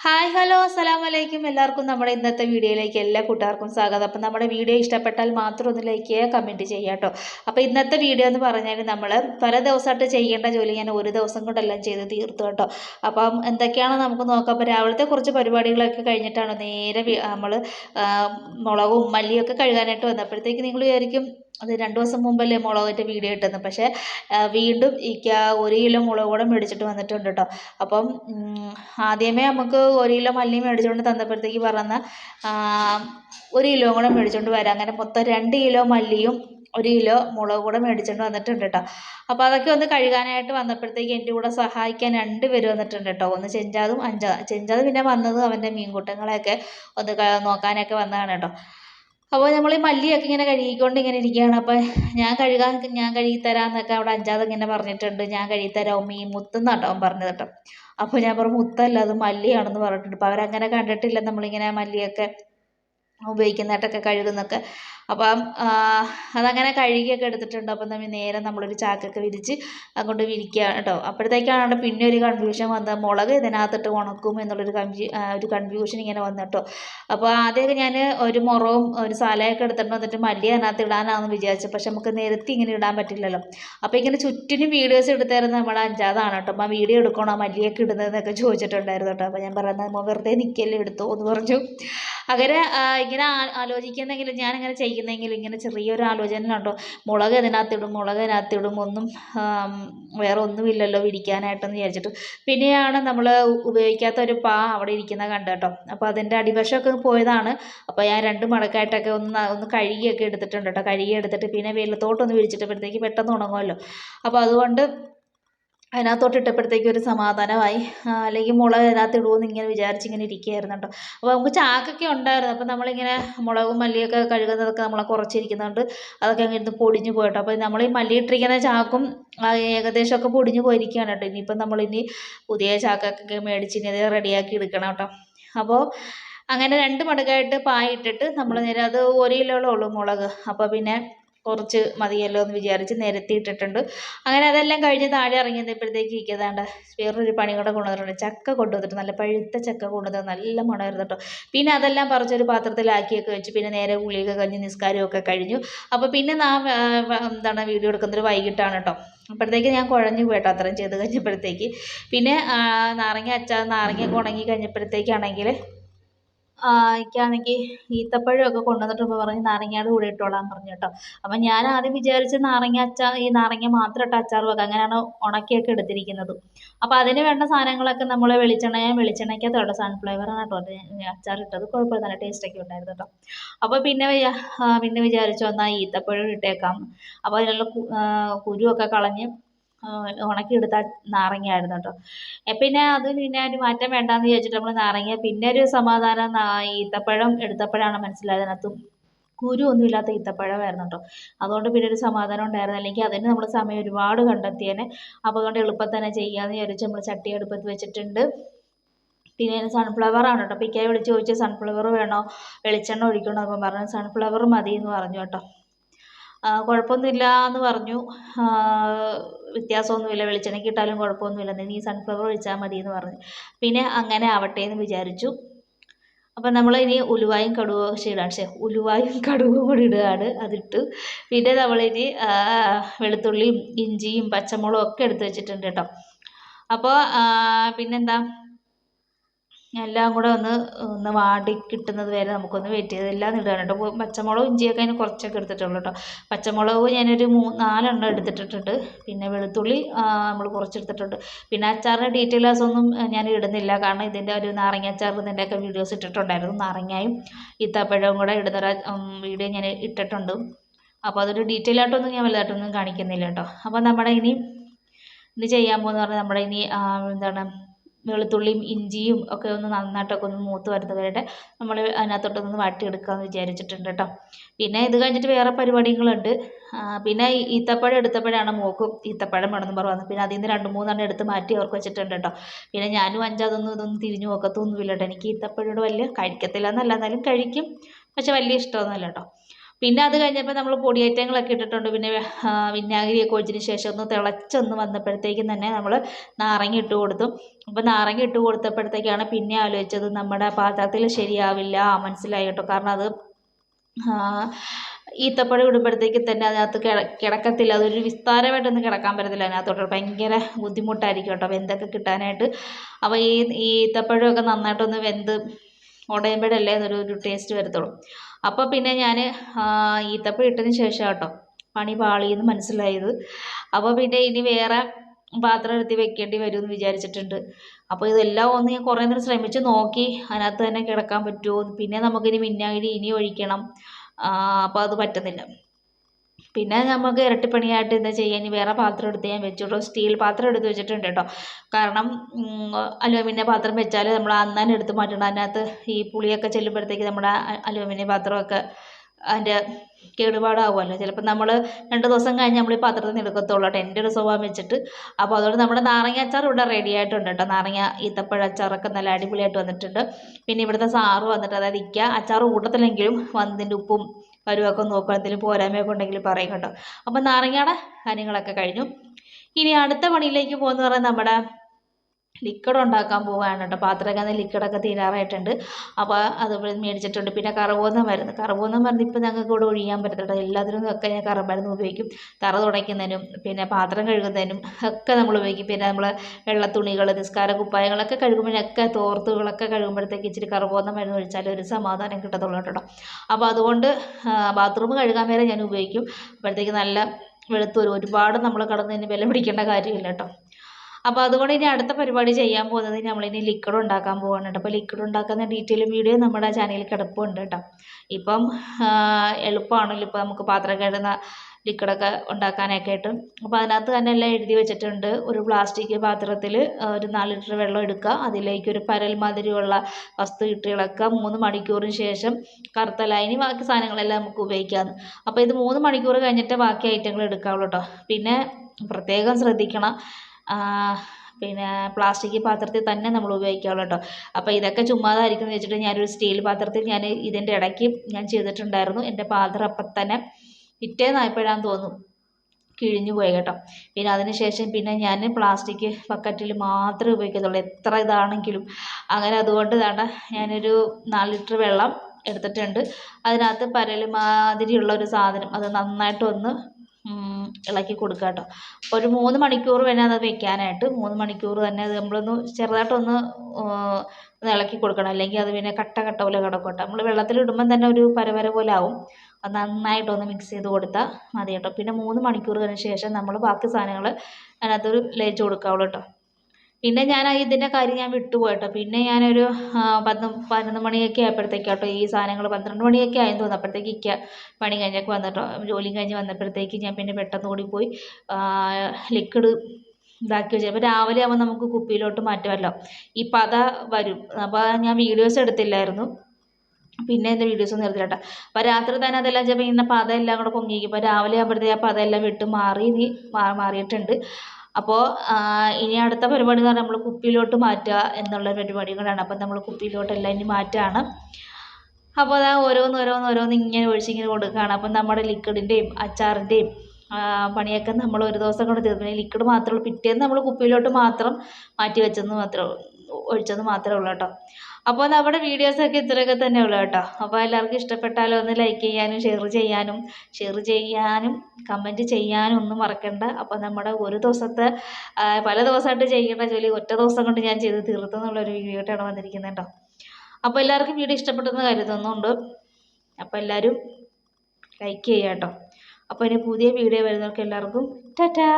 Hi hello അസ്സലാം വലൈക്കും എല്ലാവർക്കും നമ്മുടെ ഇന്നത്തെ വീഡിയോയിലേക്ക് എല്ലാ കൂട്ടുകാർക്കും സ്വാഗതം. അപ്പം നമ്മുടെ വീഡിയോ ഇഷ്ടപ്പെട്ടാൽ മാത്രം ഒന്ന് ലൈക്ക് ചെയ്യുക കമന്റ് ചെയ്യുക കേട്ടോ അപ്പോൾ ഇന്നത്തെ വീഡിയോ എന്ന് പറഞ്ഞാൽ നമ്മൾ പല ദിവസമായിട്ട് ചെയ്യേണ്ട ജോലി ഞാൻ ഒരു ദിവസം കൊണ്ടെല്ലാം ചെയ്ത് തീർത്തു കേട്ടോ. അപ്പം എന്തൊക്കെയാണ് നമുക്ക് നോക്കാം. അപ്പോൾ രാവിലത്തെ കുറച്ച് പരിപാടികളൊക്കെ കഴിഞ്ഞിട്ടാണ് നേരെ നമ്മൾ മുളകും മല്ലിയൊക്കെ കഴുകാനായിട്ട് വന്നപ്പോഴത്തേക്ക് നിങ്ങൾ വിചാരിക്കും അത് രണ്ട് ദിവസം മുമ്പല്ലേ മുളകിന്റെ വീഡിയോ ഇട്ടത് പക്ഷേ വീണ്ടും ഇക്ക ഒരു കിലോ മുളക് കൂടെ മേടിച്ചിട്ട് വന്നിട്ടുണ്ട് കേട്ടോ അപ്പം ആദ്യമേ നമുക്ക് ഒരു കിലോ മല്ലി മേടിച്ചുകൊണ്ട് തന്നപ്പോഴത്തേക്ക് പറഞ്ഞ ഒരു കിലോ കൂടെ മേടിച്ചുകൊണ്ട് വരാം. അങ്ങനെ മൊത്തം രണ്ട് കിലോ മല്ലിയും ഒരു കിലോ മുളക് കൂടെ മേടിച്ചുകൊണ്ട് വന്നിട്ടുണ്ട് കേട്ടോ അപ്പോൾ അതൊക്കെ ഒന്ന് കഴുകാനായിട്ട് വന്നപ്പോഴത്തേക്ക് എന്റെ കൂടെ സഹായിക്കാൻ രണ്ട് പേര് വന്നിട്ടുണ്ട് കേട്ടോ ഒന്ന് ചെഞ്ചാതും അഞ്ചാ ചെഞ്ചാത് പിന്നെ വന്നത് അവന്റെ മീൻകൂട്ടങ്ങളെയൊക്കെ ഒന്ന് നോക്കാനൊക്കെ വന്നതാണ് കേട്ടോ അപ്പോൾ നമ്മൾ ഈ മല്ലിയൊക്കെ ഇങ്ങനെ കഴുകിക്കൊണ്ട് ഇങ്ങനെ ഇരിക്കുകയാണ്. അപ്പോൾ ഞാൻ കഴുകാൻ ഞാൻ കഴുകി തരാമെന്നൊക്കെ അവിടെ അഞ്ചാതെ ഇങ്ങനെ പറഞ്ഞിട്ടുണ്ട്. ഞാൻ കഴുകി തരാം ഉമ്മ ഈ മുത്തെന്നാട്ടോ അവൻ പറഞ്ഞത് കേട്ടോ. അപ്പോൾ ഞാൻ പറഞ്ഞു മുത്തല്ല അത് മല്ലിയാണെന്ന് പറഞ്ഞിട്ടുണ്ട്. അപ്പോൾ അവരങ്ങനെ കണ്ടിട്ടില്ല നമ്മളിങ്ങനെ മല്ലിയൊക്കെ ഉപയോഗിക്കുന്നതായിട്ടൊക്കെ കഴുകുന്നൊക്കെ അപ്പം അതങ്ങനെ കഴുകിയൊക്കെ എടുത്തിട്ടുണ്ട്. അപ്പം നമ്മൾ നേരെ നമ്മളൊരു ചാക്കൊക്കെ വിരിച്ച് അങ്ങോട്ട് വിരിക്കുക കേട്ടോ. അപ്പോഴത്തേക്കാണ് പിന്നെ ഒരു കൺഫ്യൂഷൻ വന്നത്. മുളക് ഇതിനകത്തിട്ട് ഉണക്കും എന്നുള്ളൊരു കൺഫ്യൂ ഒരു കൺഫ്യൂഷൻ ഇങ്ങനെ വന്നു കേട്ടോ. അപ്പോൾ ആദ്യമൊക്കെ ഞാൻ ഒരു മുറവും ഒരു സാലയൊക്കെ എടുത്തിട്ട് വന്നിട്ട് മല്ലി അതിനകത്ത് ഇടാനാണെന്ന് വിചാരിച്ചു. പക്ഷെ നമുക്ക് നിരത്തി ഇങ്ങനെ ഇടാൻ പറ്റില്ലല്ലോ. അപ്പോൾ ഇങ്ങനെ ചുറ്റിനും വീഡിയോസ് എടുത്തായിരുന്നു നമ്മുടെ അഞ്ചാതാണ് കേട്ടോ. അപ്പം വീഡിയോ എടുക്കണോ മല്ലിയൊക്കെ ഇടുന്നതെന്നൊക്കെ ചോദിച്ചിട്ടുണ്ടായിരുന്നു കേട്ടോ. അപ്പോൾ ഞാൻ പറയുന്നത് "അമ്മ വെറുതെ നിൽക്കല്ലേ എടുത്തോ എന്ന് പറഞ്ഞു. അങ്ങനെ ഇങ്ങനെ ആലോചിക്കുന്നെങ്കിലും ഞാനിങ്ങനെ ചെയ്യുന്നെങ്കിലും ഇങ്ങനെ ചെറിയൊരു ആലോചന ഉണ്ടോ മുളക് ഇതിനകത്തിടും മുളക് ഇതിനകത്തിടും ഒന്നും വേറെ ഒന്നുമില്ലല്ലോ ഇരിക്കാനായിട്ടെന്ന് വിചാരിച്ചിട്ട്. പിന്നെയാണ് നമ്മൾ ഉപയോഗിക്കാത്ത ഒരു പാ അവിടെ ഇരിക്കുന്ന കണ്ടു കേട്ടോ. അപ്പോൾ അതിന്റെ അടിവശമൊക്കെ പോയതാണ്. അപ്പോൾ ഞാൻ രണ്ട് മടക്കായിട്ടൊക്കെ ഒന്ന് ഒന്ന് കഴുകിയൊക്കെ എടുത്തിട്ടുണ്ട് കേട്ടോ. കഴുകി എടുത്തിട്ട് പിന്നെ വെയിലത്തോട്ടൊന്ന് വിരിച്ചിട്ടപ്പോഴത്തേക്ക് പെട്ടെന്ന് ഉണങ്ങുമല്ലോ. അപ്പോൾ അതുകൊണ്ട് അതിനകത്തോട്ട് ഇട്ടപ്പോഴത്തേക്കും ഒരു സമാധാനമായി. അല്ലെങ്കിൽ മുളക് അതിനകത്ത് ഇടുമെന്ന് ഇങ്ങനെ വിചാരിച്ച് ഇങ്ങനെ ഇരിക്കുകയായിരുന്നു കേട്ടോ. അപ്പോൾ നമുക്ക് ചാക്കൊക്കെ ഉണ്ടായിരുന്നു. അപ്പോൾ നമ്മളിങ്ങനെ മുളകും മല്ലിയൊക്കെ കഴുകുന്നതൊക്കെ നമ്മളെ കുറച്ചിരിക്കുന്നതുകൊണ്ട് അതൊക്കെ അങ്ങ് ഇരുന്ന് പൊടിഞ്ഞു പോയിട്ടോ. അപ്പോൾ നമ്മൾ ഈ മല്ലി ഇട്ടിരിക്കുന്ന ചാക്കും ഏകദേശം ഏകദേശമൊക്കെ പൊടിഞ്ഞു പോയിരിക്കുകയാണ് കേട്ടോ. ഇനിയിപ്പം നമ്മളിനി പുതിയ ചാക്കൊക്കെ മേടിച്ച് ഇനി അത് റെഡിയാക്കി എടുക്കണം കേട്ടോ. അപ്പോൾ അങ്ങനെ രണ്ട് മടക്കായിട്ട് പായിട്ടിട്ട് നമ്മൾ നേരെ അത് ഒരു കിലോളം ഉള്ളൂ മുളക്. അപ്പോൾ പിന്നെ കുറച്ച് മതിയല്ലോ എന്ന് വിചാരിച്ച് നിരത്തിയിട്ടിട്ടുണ്ട്. അങ്ങനെ അതെല്ലാം കഴിഞ്ഞ് താഴെ ഇറങ്ങിയപ്പോഴത്തേക്ക് ഇരിക്കുന്നതാണ്ട് വേറൊരു പണി കൂടെ കൊണ്ടുവന്നിട്ടുണ്ട്. ചക്ക കൊണ്ടുവന്നിട്ട് നല്ല പഴുത്ത ചക്ക കൊണ്ടുവന്നത് നല്ല മണമായിരുന്നു കേട്ടോ. പിന്നെ അതെല്ലാം പറിച്ചൊരു പാത്രത്തിലാക്കിയൊക്കെ വെച്ച് പിന്നെ നേരെ ഗുളിയൊക്കെ കഴിഞ്ഞ് നിസ്കാരമൊക്കെ കഴിഞ്ഞു. അപ്പോൾ പിന്നെ നാ എന്താണ് വീഡിയോ എടുക്കുന്നത് വൈകിട്ടാണ് കേട്ടോ. അപ്പോഴത്തേക്ക് ഞാൻ കുഴഞ്ഞു പോയിട്ടോ അത്രയും ചെയ്ത് കഴിഞ്ഞപ്പോഴത്തേക്ക്. പിന്നെ നാരങ്ങ അച്ചാർ നാരങ്ങ ഉണങ്ങി കഴിഞ്ഞപ്പോഴത്തേക്കാണെങ്കിൽ എനിക്കാണെങ്കിൽ ഈത്തപ്പഴമൊക്കെ ഇപ്പൊ പറഞ്ഞ് നാരങ്ങയുടെ കൂടെ ഇട്ടോളാൻ പറഞ്ഞു കേട്ടോ. അപ്പം ഞാൻ ആദ്യം വിചാരിച്ച് നാരങ്ങ അച്ചാർ ഈ നാരങ്ങ മാത്രം ഇട്ട് അച്ചാർ വെക്കാം. അങ്ങനെയാണ് ഉണക്കിയൊക്കെ എടുത്തിരിക്കുന്നത്. അപ്പോൾ അതിന് വേണ്ട സാധനങ്ങളൊക്കെ നമ്മൾ വെളിച്ചെണ്ണ ഞാൻ വെളിച്ചെണ്ണയ്ക്കകത്ത് സൺഫ്ലവർ സൺഫ്ലവറാണ് കേട്ടോ. അച്ചാർ ഇട്ടത്. കുഴപ്പമില്ല. നല്ല ടേസ്റ്റൊക്കെ ഉണ്ടായിരുന്നു കേട്ടോ. അപ്പോൾ പിന്നെ പിന്നെ വിചാരിച്ചു എന്നാൽ ഈത്തപ്പഴം ഇട്ടേക്കാം. അപ്പോൾ അതിനുള്ള ഒക്കെ കളഞ്ഞ് ഉണക്കിയെടുത്ത നാരങ്ങയായിരുന്നു കേട്ടോ പിന്നെ അത് പിന്നെ ഒരു മാറ്റം വേണ്ടാന്ന് വിചാരിച്ചിട്ട് നമ്മൾ നാരങ്ങ പിന്നെ ഒരു സമാധാനം ഈത്തപ്പഴം എടുത്തപ്പോഴാണ് മനസ്സിലായത്. അതിനകത്ത് കുരു ഒന്നും ഇല്ലാത്ത ഈത്തപ്പഴമായിരുന്നു കേട്ടോ അതുകൊണ്ട് പിന്നെ ഒരു സമാധാനം ഉണ്ടായിരുന്നു. അല്ലെങ്കിൽ അതിന് നമ്മൾ സമയം ഒരുപാട് കണ്ടെത്തിയേനെ. അപ്പോൾ അതുകൊണ്ട് എളുപ്പം തന്നെ ചെയ്യാമെന്ന് വിചാരിച്ച് നമ്മൾ ചട്ടി അടുപ്പത്ത് വെച്ചിട്ടുണ്ട്. പിന്നെ സൺഫ്ലവർ ആണ് കേട്ടോ. അപ്പോൾ ഇക്കയെ വിളിച്ച് ചോദിച്ചു സൺഫ്ലവർ വേണോ? വെളിച്ചെണ്ണ ഒഴിക്കണോ? അപ്പം പറഞ്ഞു സൺഫ്ലവർ മതി എന്ന് പറഞ്ഞു കേട്ടോ. കുഴപ്പമൊന്നുമില്ല എന്ന് പറഞ്ഞു. വ്യത്യാസമൊന്നുമില്ല. വെളിച്ചെണ്ണയ്ക്ക് ഇട്ടാലും കുഴപ്പമൊന്നുമില്ല. നീ സൺഫ്ലവർ ഒഴിച്ചാൽ മതി എന്ന് പറഞ്ഞു. പിന്നെ അങ്ങനെ ആവട്ടെ എന്ന് വിചാരിച്ചു. അപ്പം നമ്മൾ ഇനി ഉലുവായും കടുകും പക്ഷേ ഇടാണ് പക്ഷേ ഉലുവായും കടുവും കൂടി ഇടുകയാണ് അതിട്ട്. പിന്നെ നമ്മളിനി വെളുത്തുള്ളിയും ഇഞ്ചിയും പച്ചമുളകും ഒക്കെ എടുത്ത് വെച്ചിട്ടുണ്ട് കേട്ടോ. അപ്പോൾ പിന്നെന്താ? എല്ലാം കൂടെ ഒന്ന് ഒന്ന് വാടി കിട്ടുന്നത് വരെ നമുക്കൊന്ന് വെയിറ്റ് ചെയ്ത് എല്ലാം ഇടുകയാണ് കേട്ടോ. പച്ചമുളകും ഇഞ്ചിയൊക്കെ അതിന് കുറച്ചൊക്കെ എടുത്തിട്ടുള്ളൂ കേട്ടോ. പച്ചമുളക് ഞാനൊരു മൂ നാലെണ്ണം എടുത്തിട്ടിട്ടുണ്ട്. പിന്നെ വെളുത്തുള്ളി നമ്മൾ കുറച്ചെടുത്തിട്ടുണ്ട്. പിന്നെ അച്ചാറിന്റെ ഡീറ്റെയിൽസ് ഒന്നും ഞാൻ ഇടുന്നില്ല. കാരണം ഇതിന്റെ ഒരു നാരങ്ങ അച്ചാർ ഇതിന്റെയൊക്കെ വീഡിയോസ് ഇട്ടിട്ടുണ്ടായിരുന്നു. നാരങ്ങയും ഈത്തപ്പഴവും കൂടെ ഇടുന്ന വീഡിയോ ഞാൻ ഇട്ടിട്ടുണ്ട്. അപ്പോൾ അതൊരു ഡീറ്റെയിൽ ആയിട്ടൊന്നും ഞാൻ വലുതായിട്ടൊന്നും കാണിക്കുന്നില്ല കേട്ടോ. അപ്പോൾ നമ്മുടെ ഇനി ഇനി ചെയ്യാൻ പോകുന്നത് പറഞ്ഞാൽ നമ്മുടെ ഇനി എന്താണ് വെളുത്തുള്ളിയും ഇഞ്ചിയും ഒക്കെ ഒന്ന് നന്നായിട്ടൊക്കെ ഒന്ന് മൂത്ത് വരുന്നത് വരെ നമ്മൾ അതിനകത്തോട്ടൊന്ന് വാട്ടിയെടുക്കാമെന്ന് വിചാരിച്ചിട്ടുണ്ട് കേട്ടോ. പിന്നെ ഇത് കഴിഞ്ഞിട്ട് വേറെ പരിപാടികളുണ്ട്. പിന്നെ ഈത്തപ്പഴം എടുത്തപ്പോഴാണ് മോക്കും ഈത്തപ്പഴം വേണമെന്ന് പറഞ്ഞു പിന്നെ അതിൽ നിന്ന് രണ്ട് മൂന്നെണ്ണം എടുത്ത് മാറ്റി അവർക്ക് വെച്ചിട്ടുണ്ട് കേട്ടോ. പിന്നെ ഞാനും അഞ്ചാതൊന്നും ഇതൊന്നും തിരിഞ്ഞു നോക്കത്തൊന്നുമില്ല കേട്ടോ. എനിക്ക് ഈത്തപ്പഴോട് വലിയ കഴിക്കത്തില്ല എന്നല്ല എന്നാലും കഴിക്കും. പക്ഷെ വലിയ ഇഷ്ടമൊന്നുമല്ല കേട്ടോ. പിന്നെ അത് കഴിഞ്ഞപ്പോൾ നമ്മൾ പൊടിയേറ്റങ്ങളൊക്കെ ഇട്ടിട്ടുണ്ട്. പിന്നെ വിനാഗിരിയൊക്കെ ഒഴിച്ചതിന് ശേഷം ഒന്ന് തിളച്ചൊന്ന് വന്നപ്പോഴത്തേക്കും തന്നെ നമ്മൾ നാരങ്ങ ഇട്ട് കൊടുത്തു. അപ്പോൾ നാരങ്ങ ഇട്ട് കൊടുത്തപ്പോഴത്തേക്കാണ് പിന്നെ ആലോചിച്ചത് നമ്മുടെ പാത്രത്തിൽ ശരിയാവില്ല മനസ്സിലായി കേട്ടോ. കാരണം അത് ഈത്തപ്പഴം ഇടുമ്പോഴത്തേക്ക് തന്നെ അതിനകത്ത് കിട കിടക്കത്തില്ല. അതൊരു വിസ്താരമായിട്ടൊന്നും കിടക്കാൻ പറ്റത്തില്ല അതിനകത്തോട്ട്. ഭയങ്കര ബുദ്ധിമുട്ടായിരിക്കും കേട്ടോ വെന്തൊക്കെ കിട്ടാനായിട്ട്. അപ്പോൾ ഈ ഈത്തപ്പഴമൊക്കെ നന്നായിട്ടൊന്ന് വെന്ത് ഉടയുമ്പോഴല്ലേ അതൊരു ഒരു ടേസ്റ്റ് വരത്തുള്ളൂ. അപ്പോൾ പിന്നെ ഞാൻ ഈത്തപ്പഴം ഇട്ടതിന് ശേഷം കേട്ടോ പണി പാളിയെന്ന് മനസ്സിലായത്. അപ്പോൾ പിന്നെ ഇനി വേറെ പാത്രം എടുത്ത് വെക്കേണ്ടി വരും വരുമെന്ന് വിചാരിച്ചിട്ടുണ്ട്. അപ്പോൾ ഇതെല്ലാം ഒന്ന് ഞാൻ കുറേ നേരം ശ്രമിച്ച് നോക്കി അതിനകത്ത് തന്നെ കിടക്കാൻ പറ്റുമോ പിന്നെ നമുക്കിനി വിനാഗിരി ഇനി ഒഴിക്കണം. അപ്പോൾ അത് പറ്റുന്നില്ല. പിന്നെ നമുക്ക് ഇരട്ടിപ്പണിയായിട്ട് എന്താ ചെയ്യുക ഇനി വേറെ പാത്രം എടുത്ത് ഞാൻ വെച്ചോളൂ. സ്റ്റീൽ പാത്രം എടുത്ത് വെച്ചിട്ടുണ്ട് കേട്ടോ. കാരണം അലുമിനിയം പാത്രം വെച്ചാൽ നമ്മൾ അന്നാൻ എടുത്ത് മാറ്റണം. അതിനകത്ത് ഈ പുളിയൊക്കെ ചെല്ലുമ്പോഴത്തേക്ക് നമ്മുടെ അലുമിനിയം പാത്രമൊക്കെ അതിന്റെ കേടുപാടാവുമല്ലോ. ചിലപ്പോൾ നമ്മൾ രണ്ട് ദിവസം കഴിഞ്ഞ് നമ്മൾ ഈ പാത്രത്തിൽ നിന്ന് എടുക്കത്തുള്ളൂ. കേട്ടോ. എന്റെ ഒരു സ്വഭാവം വെച്ചിട്ട്. അപ്പോൾ അതുകൊണ്ട് നമ്മുടെ നാരങ്ങ അച്ചാർ ഇവിടെ റെഡി ആയിട്ടുണ്ട് കേട്ടോ. നാരങ്ങ ഈത്തപ്പഴ അച്ചാറൊക്കെ നല്ല അടിപൊളിയായിട്ട് വന്നിട്ടുണ്ട്. പിന്നെ ഇവിടുത്തെ സാറ് വന്നിട്ട് അതായത് ഇക്ക അച്ചാർ കൂട്ടത്തിലെങ്കിലും വന്നതിന്റെ ഉപ്പും കരുവൊക്കെ നോക്കുക. എന്തെങ്കിലും പോരായ്മയൊക്കെ ഉണ്ടെങ്കിൽ പറയും കേട്ടോ. അപ്പം നാരങ്ങയുടെ കാര്യങ്ങളൊക്കെ കഴിഞ്ഞു. ഇനി അടുത്ത പണിയിലേക്ക് പോകുന്നത് പറയുന്നത് നമ്മുടെ ലിക്വിഡ് ഉണ്ടാക്കാൻ പോവുകയാണ് കേട്ടോ. പാത്രമൊക്കെ ലിക്വിഡൊക്കെ തീരാറായിട്ടുണ്ട്. അപ്പോൾ അത് മേടിച്ചിട്ടുണ്ട്. പിന്നെ കറവോന്ന മരുന്ന്. കറവോന്ന മരുന്ന് ഇപ്പോൾ ഞങ്ങൾക്ക് ഇവിടെ ഒഴിയാൻ പറ്റത്തില്ല എല്ലാത്തിനും ഒക്കെ ഞാൻ കറ മരുന്ന് ഉപയോഗിക്കും. തറ തുടയ്ക്കുന്നതിനും പിന്നെ പാത്രം കഴുകുന്നതിനും ഒക്കെ നമ്മൾ ഉപയോഗിക്കും. പിന്നെ നമ്മൾ വെള്ളത്തുണികൾ നിസ്കാര കുപ്പായങ്ങളൊക്കെ കഴുകുമ്പോഴൊക്കെ തോർത്തുകളൊക്കെ കഴുകുമ്പോഴത്തേക്ക് ഇച്ചിരി കറവോന്ന മരുന്ന് ഒഴിച്ചാൽ ഒരു സമാധാനം കിട്ടത്തുള്ളൂ കേട്ടോ. അപ്പോൾ അതുകൊണ്ട് ബാത്റൂം കഴുകാൻ വരെ ഞാൻ ഉപയോഗിക്കും. അപ്പോഴത്തേക്ക് നല്ല വെളുത്തൂരും ഒരുപാട് നമ്മൾ കടന്നതിന് വില പിടിക്കേണ്ട കാര്യമില്ല കേട്ടോ. അപ്പോൾ അതുകൊണ്ട് ഇനി അടുത്ത പരിപാടി ചെയ്യാൻ പോകുന്നത് നമ്മളിനി ലിക്വിഡ് ഉണ്ടാക്കാൻ പോവാണ് കേട്ടോ. അപ്പോൾ ലിക്വിഡ് ഉണ്ടാക്കുന്ന ഡീറ്റെയിൽ വീഡിയോ നമ്മുടെ ചാനലിൽ കിടപ്പുണ്ട് കേട്ടോ. ഇപ്പം എളുപ്പമാണല്ലോ ഇപ്പോൾ നമുക്ക് പാത്രം കഴുകുന്ന ലിക്വിഡൊക്കെ ഉണ്ടാക്കാനൊക്കെ ആയിട്ട്. അപ്പോൾ അതിനകത്ത് തന്നെ എല്ലാം എഴുതി വെച്ചിട്ടുണ്ട്. ഒരു പ്ലാസ്റ്റിക് പാത്രത്തിൽ ഒരു നാല് ലിറ്റർ വെള്ളം എടുക്കുക. അതിലേക്ക് ഒരു പരൽ മാതിരിയുള്ള വസ്തു ഇട്ട് ഇളക്കുക. മൂന്ന് മണിക്കൂറിന് ശേഷം കറുത്ത ലൈനി ബാക്കി സാധനങ്ങളെല്ലാം നമുക്ക് ഉപയോഗിക്കാം അപ്പോൾ ഇത് മൂന്ന് മണിക്കൂർ കഴിഞ്ഞിട്ട് ബാക്കി ഐറ്റങ്ങൾ എടുക്കാവുള്ളൂ കേട്ടോ. പിന്നെ പ്രത്യേകം ശ്രദ്ധിക്കണം. പിന്നെ പ്ലാസ്റ്റിക് പാത്രത്തിൽ തന്നെ നമ്മൾ ഉപയോഗിക്കാവുള്ളൂ കേട്ടോ. അപ്പോൾ ഇതൊക്കെ ചുമ്മാതായിരിക്കും എന്ന് വെച്ചിട്ട് ഞാനൊരു സ്റ്റീൽ പാത്രത്തിൽ ഞാൻ ഇതിന്റെ ഇടയ്ക്ക് ഞാൻ ചെയ്തിട്ടുണ്ടായിരുന്നു. എന്റെ പാത്രം അപ്പം തന്നെ പിറ്റേന്നായപ്പോഴാന്ന് തോന്നുന്നു കിഴിഞ്ഞു പോയി കേട്ടോ. പിന്നെ അതിനുശേഷം പിന്നെ ഞാൻ പ്ലാസ്റ്റിക് ബക്കറ്റിൽ മാത്രമേ ഉപയോഗിക്കത്തുള്ളൂ. എത്ര ഇതാണെങ്കിലും. അങ്ങനെ അതുകൊണ്ട് വേണ്ട ഞാനൊരു നാല് ലിറ്റർ വെള്ളം എടുത്തിട്ടുണ്ട്. അതിനകത്ത് പരൽ മാതിരിയുള്ള ഒരു സാധനം. അത് നന്നായിട്ടൊന്ന് ഇളക്കി കൊടുക്കുക കേട്ടോ അപ്പോൾ ഒരു മൂന്ന് മണിക്കൂർ വേണം അത് വെക്കാനായിട്ട്. മൂന്ന് മണിക്കൂർ തന്നെ അത് നമ്മളൊന്ന് ചെറുതായിട്ടൊന്ന് ഇളക്കി കൊടുക്കണം. അല്ലെങ്കിൽ അത് പിന്നെ കട്ട കട്ട പോലെ കിടക്കും കേട്ടോ നമ്മൾ വെള്ളത്തിലിടുമ്പം തന്നെ ഒരു പരവര പോലെ ആവും. അത് നന്നായിട്ടൊന്ന് മിക്സ് ചെയ്ത് കൊടുത്താൽ മതി കേട്ടോ പിന്നെ മൂന്ന് മണിക്കൂർ കഴിഞ്ഞ ശേഷം നമ്മൾ ബാക്കി സാധനങ്ങൾ അതിനകത്തൊരു ലയിച്ച് കൊടുക്കാവുള്ളൂ കേട്ടോ. പിന്നെ ഞാൻ ഇതിന്റെ കാര്യം ഞാൻ വിട്ടുപോയി കേട്ടോ പിന്നെ ഞാനൊരു പത്ത് പതിനൊന്ന് മണിയൊക്കെ ആയപ്പോഴത്തേക്ക് കേട്ടോ ഈ സാധനങ്ങൾ പന്ത്രണ്ട് മണിയൊക്കെ ആയെന്ന് തോന്നുന്നു. അപ്പോഴത്തേക്ക് ഇക്ക പണി കഴിഞ്ഞൊക്കെ വന്നിട്ടോ ജോലിയും കഴിഞ്ഞ് വന്നപ്പോഴത്തേക്ക് ഞാൻ പിന്നെ പെട്ടെന്ന് ഓടിപ്പോയി ലിക്വിഡ് ഇതാക്കി വെച്ചു. അപ്പോൾ രാവിലെ ആകുമ്പോൾ നമുക്ക് കുപ്പിയിലോട്ട് മാറ്റുമല്ലോ. ഈ പത വരും. അപ്പോൾ ഞാൻ വീഡിയോസ് എടുത്തില്ലായിരുന്നു. പിന്നെ എന്റെ വീഡിയോസ് ഒന്നും എടുത്തില്ല അപ്പോൾ രാത്രി തന്നെ അതെല്ലാം ചെയ്യുമ്പോൾ ഇങ്ങനെ പത എല്ലാം കൂടെ പൊങ്ങിയിരിക്കും. അപ്പോൾ രാവിലെ ആകുമ്പോഴത്തേക്ക് ആ പത എല്ലാം വിട്ട് മാറി മാറിയിട്ടുണ്ട്. അപ്പോൾ ഇനി അടുത്ത പരിപാടി എന്ന് പറഞ്ഞാൽ നമ്മൾ കുപ്പിയിലോട്ട് മാറ്റുക എന്നുള്ള പരിപാടി കൂടെയാണ്. അപ്പോൾ നമ്മൾ കുപ്പിയിലോട്ടെല്ലാം ഇനി മാറ്റാണ് അപ്പോൾ അതാ ഓരോന്ന് ഓരോന്ന് ഓരോന്ന് ഇങ്ങനെ ഒഴിച്ചിങ്ങനെ കൊടുക്കുകയാണ്. അപ്പം നമ്മുടെ ലിക്വിഡിന്റെയും അച്ചാറിന്റെയും പണിയൊക്കെ നമ്മൾ ഒരു ദിവസം കൊണ്ട് പിന്നെ ലിക്വിഡ് മാത്രമേ ഉള്ളൂ. പിറ്റേന്ന് നമ്മൾ കുപ്പിയിലോട്ട് മാത്രം മാറ്റി വെച്ചെന്ന് മാത്രമേ ഒഴിച്ചെന്ന് മാത്രമേ ഉള്ളൂ കേട്ടോ. അപ്പോൾ നമ്മുടെ വീഡിയോസൊക്കെ ഇത്രയൊക്കെ തന്നെ ഉള്ളൂ കേട്ടോ. അപ്പോൾ എല്ലാവർക്കും ഇഷ്ടപ്പെട്ടാലോ ഒന്ന് ലൈക്ക് ചെയ്യാനും ഷെയർ ചെയ്യാനും ഷെയർ ചെയ്യാനും കമന്റ് ചെയ്യാനും ഒന്നും മറക്കണ്ട. അപ്പോൾ നമ്മുടെ ഒരു ദിവസത്തെ പല ദിവസമായിട്ട് ചെയ്യേണ്ട ജോലി ഒറ്റ ദിവസം കൊണ്ട് ഞാൻ ചെയ്ത് തീർത്തെന്നുള്ള ഒരു വീഡിയോ ആയിട്ടാണ് വന്നിരിക്കുന്നത് കേട്ടോ. അപ്പോൾ എല്ലാവർക്കും വീഡിയോ ഇഷ്ടപ്പെട്ടെന്ന് കരുതുന്നുണ്ട്. അപ്പോൾ എല്ലാവരും ലൈക്ക് ചെയ്യാം കേട്ടോ. അപ്പോൾ ഇനി പുതിയ വീഡിയോ വരുന്നവർക്ക് എല്ലാവർക്കും ടാറ്റാ!